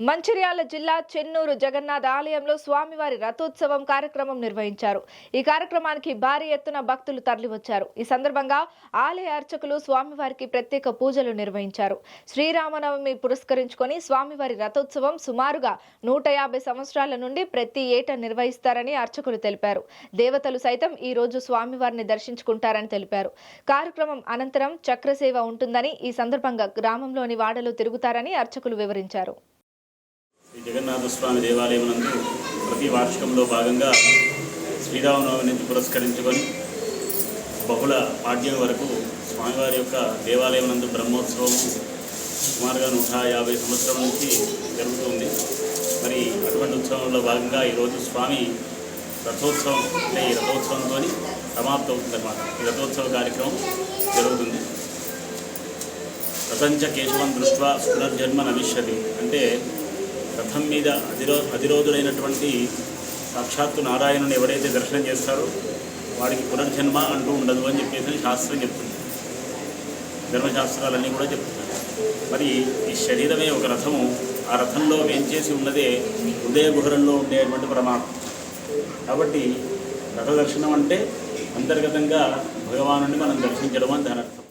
మంచిర్యాల జిల్లా చెన్నూరు జగన్నాథ ఆలయంలో స్వామివారి రథోత్సవం కార్యక్రమం నిర్వహించారు. ఈ కార్యక్రమానికి భారీ ఎత్తున భక్తులు తరలివచ్చారు. ఈ సందర్భంగా ఆలయ అర్చకులు స్వామివారికి ప్రత్యేక పూజలు నిర్వహించారు. శ్రీరామనవమి పురస్కరించుకొని స్వామివారి రథోత్సవం సుమారుగా నూట యాభై సంవత్సరాల నుండి ప్రతి ఏటా నిర్వహిస్తారని అర్చకులు తెలిపారు. దేవతలు సైతం ఈ రోజు స్వామివారిని దర్శించుకుంటారని తెలిపారు. కార్యక్రమం అనంతరం చక్రసేవ ఉంటుందని ఈ సందర్భంగా గ్రామంలోని వాడలు తిరుగుతారని అర్చకులు వివరించారు. శ్రీ జగన్నాథ స్వామి దేవాలయం నందు ప్రతి వార్షికంలో భాగంగా శ్రీరామనవమిని పురస్కరించుకొని బహుళ పాఠ్యం వరకు స్వామివారి యొక్క దేవాలయం నందు బ్రహ్మోత్సవం సుమారుగా నూట యాభై సంవత్సరం నుంచి జరుగుతుంది మరి అటువంటి ఉత్సవంలో భాగంగా ఈరోజు స్వామి రథోత్సవం అంటే ఈ రథోత్సవంతో సమాప్తం అవుతుందన్నమాట ఈ రథోత్సవ కార్యక్రమం జరుగుతుంది. రథంచ కేశవం దృష్ట్వా పునర్జన్మ నవిష్యతి అంటే రథం మీద అధిరో అధిరోధుడైనటువంటి సాక్షాత్తు నారాయణుని ఎవరైతే దర్శనం చేస్తారో వాడికి పునర్జన్మ అంటూ ఉండదు అని చెప్పేసి శాస్త్రం చెప్తుంది. ధర్మశాస్త్రాలన్నీ కూడా చెప్తున్నాయి మరి ఈ శరీరమే ఒక రథము ఆ రథంలో వేంచేసి ఉన్నదే హృదయ గుహరంలో ఉండేటువంటి పరమాత్మ. కాబట్టి రథ దర్శనం అంటే అంతర్గతంగా భగవానుని మనం దర్శించడం అని దాని అర్థం